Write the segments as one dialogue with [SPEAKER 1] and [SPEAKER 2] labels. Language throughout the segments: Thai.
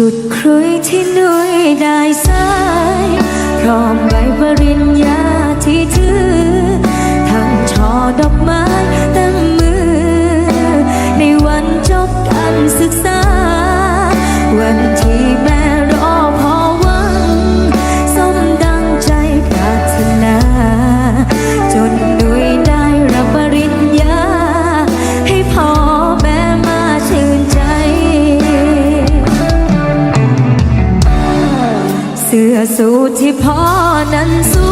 [SPEAKER 1] จุดครุยที่นุยได้สายพร้อมใบปริญญาที่ถือทั้งช่อดอกไม้แต้มมือ ในวันจบการศึกษา วันที่ เสื้อสูทที่พ่อนั้นสว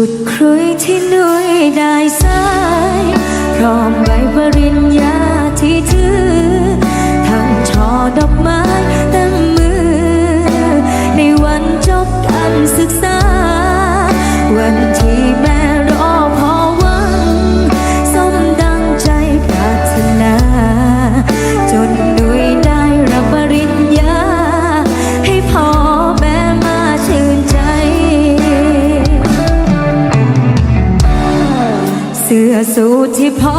[SPEAKER 1] หยุดครุยที่นุยได้สายพร้อมใบปริญญาที่ถือทั้งช่อดอกไม้แต้มมือ ในวันจบการศึกษา วันที่แม่ สื้อสูทที่พ่อ